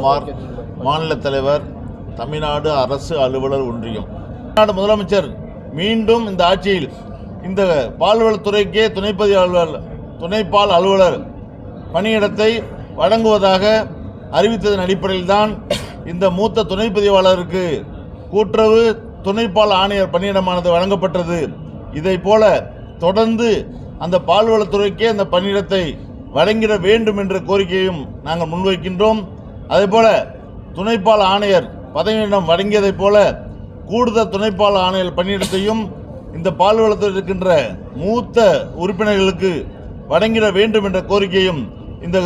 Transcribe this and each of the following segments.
குமார் மாநில தலைவர் தமிழ்நாடு அரசு அலுவலர் ஒன்றியம். தமிழ்நாடு முதலமைச்சர் மீண்டும் இந்த ஆட்சியில் இந்த பால்வளத்துறைக்கே துணைப்பதி அலுவலர் துணைப்பால் அலுவலர் பணியிடத்தை வழங்குவதாக அறிவித்ததன் அடிப்படையில் தான் இந்த மூத்த துணைப்பதிவாளருக்கு கூட்டுறவு துணைப்பால் ஆணையர் பணியிடமானது வழங்கப்பட்டது. இதை போல தொடர்ந்து அந்த பால்வளத்துறைக்கே அந்த பணியிடத்தை வழங்கிட வேண்டும் என்ற கோரிக்கையும் நாங்கள் முன்வைக்கின்றோம். அதேபோல துணைப்பால் ஆணையர் பதவியிடம் வழங்கியதைப் போல கூடுதல் துணைப்பால் ஆணையர் பணியிடத்தையும் இந்த பால்வளத்தில் இருக்கின்ற மூத்த உறுப்பினர்களுக்கு வழங்கிட வேண்டும் என்ற கோரிக்கையும் இந்த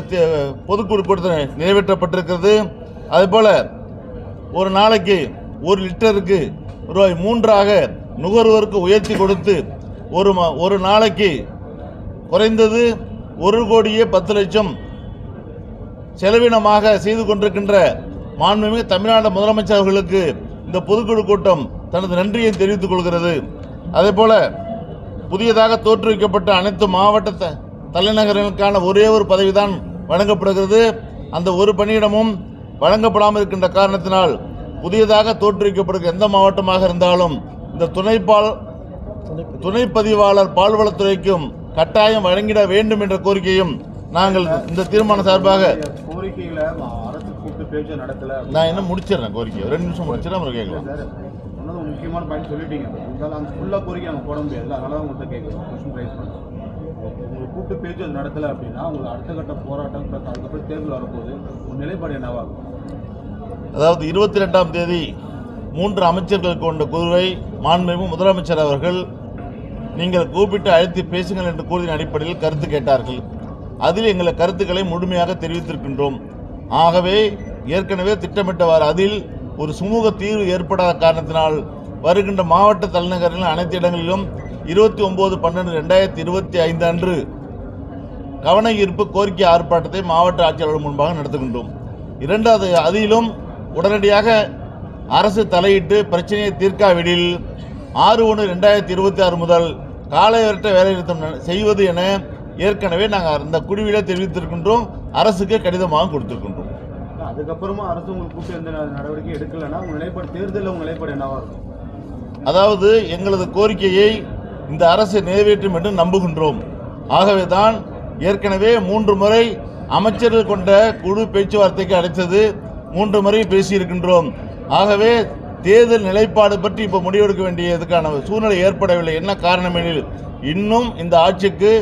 பொதுக்குழு கூட்டத்தில் நிறைவேற்றப்பட்டிருக்கிறது. அதேபோல ஒரு நாளைக்கு ஒரு லிட்டருக்கு ரூபாய் மூன்றாக நுகர்வோருக்கு உயர்த்தி கொடுத்து ஒரு ஒரு நாளைக்கு குறைந்தது ஒரு கோடியே பத்து லட்சம் செலவினமாக செய்து கொண்டிருக்கின்ற மாண்புமிகு தமிழ்நாடு முதலமைச்சர் அவர்களுக்கு இந்த பொதுக்குழு கூட்டம் தனது நன்றியை தெரிவித்துக் கொள்கிறது. அதேபோல புதியதாக தோற்றுவிக்கப்பட்ட அனைத்து மாவட்ட தலைநகரங்களுக்கான ஒரே ஒரு பதவிதான் வழங்கப்படுகிறது. அந்த ஒரு பணியிடமும் வழங்கப்படாமல் இருக்கின்ற காரணத்தினால் புதியதாக தோற்றுவிக்கப்படுகிற எந்த மாவட்டமாக இருந்தாலும் இந்த துணைப்பால் துணைப்பதிவாளர் பால்வளத்துறைக்கும் கட்டாயம் வழங்கிட வேண்டும் என்ற கோரிக்கையும் நாங்கள் இந்த தீர்மானம் சார்பாக கோரிக்கைகளை அரசு கூப்பிட்டு பேச்சு நடத்தல நான் என்ன முடிச்சிடுறேன் கோரிக்கை ரெண்டு நிமிஷம் முடிச்சிடறேன் அப்புறம் கேட்கலாம். ஒரு முக்கியமான பாயிண்ட் சொல்லிட்டீங்க. இருந்தாலும் அந்த ஃபுல்லாக கோரிக்கை நாங்கள் போட முடியாது. அதனால தான் உங்கள்கிட்ட கேட்குறோம் கொஸ்டின் ரைஸ் பண்ணுறோம் உங்களை கூப்பிட்டு பேச்சு நடத்தலை அப்படின்னா உங்களுக்கு அடுத்த கட்ட போராட்டம் plus அதுக்கப்புறம் தேர்தல் வரப்போகுது. உங்கள் நிலைப்பாடு என்னவாகும் அதாவது இருபத்தி ரெண்டாம் தேதி மூன்று அமைச்சர்கள் கொண்ட குழுவை மாண்புமிகு முதலமைச்சர் அவர்கள் நீங்கள் கூப்பிட்டு அழைத்து பேசுங்கள் என்று கூறின அடிப்படையில் கருத்து கேட்டார்கள். அதில் எங்கள் கருத்துக்களை முழுமையாக தெரிவித்திருக்கின்றோம். ஆகவே ஏற்கனவே திட்டமிட்டவாறு அதில் ஒரு சுமூக தீர்வு ஏற்படாத காரணத்தினால் வருகின்ற மாவட்ட தலைநகரில் அனைத்து இடங்களிலும் இருபத்தி ஒன்பது பன்னெண்டு ரெண்டாயிரத்தி இருபத்தி ஐந்து அன்று கவன ஈர்ப்பு கோரிக்கை ஆர்ப்பாட்டத்தை மாவட்ட ஆட்சியாளர் முன்பாக நடத்துகின்றோம். இரண்டாவது அதிலும் உடனடியாக அரசு தலையிட்டு பிரச்சனையை தீர்க்காவிடில் ஆறு ஒன்று ரெண்டாயிரத்தி இருபத்தி ஆறு முதல் காலையற்ற வேலைநிறுத்தம் செய்வது என ஏற்கனவே நாங்கள் அந்த குழுவிலே தெரிவித்திருக்கின்றோம். அரசுக்கு கடிதமாக கொடுத்திருக்கின்றோம். அதுக்கப்புறமா அரசு உங்களுக்கு கூப்பிட்டு எந்த நடவடிக்கை எடுக்கலைன்னா உங்கள் நிலைப்பாடு தேர்தலில் உங்கள் நிலைப்பாடு என்னவா இருக்கும்? அதாவது எங்களது கோரிக்கையை இந்த அரசு நிறைவேற்றும் என்று நம்புகின்றோம். ஆகவே தான் ஏற்கனவே மூன்று முறை அமைச்சர்கள் கொண்ட குழு பேச்சுவார்த்தைக்கு அழைத்தது மூன்று முறை பேசியிருக்கின்றோம். ஆகவே தேர்தல் நிலைப்பாடு பற்றி இப்போ முடிவெடுக்க வேண்டியதுக்கான சூழ்நிலை ஏற்படவில்லை. என்ன காரணம் எனில் இன்னும் இந்த ஆட்சிக்கு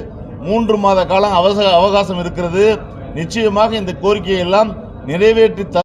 மூன்று மாத காலம் அவசர அவகாசம் இருக்கிறது. நிச்சயமாக இந்த கோரிக்கையெல்லாம் நிறைவேற்றி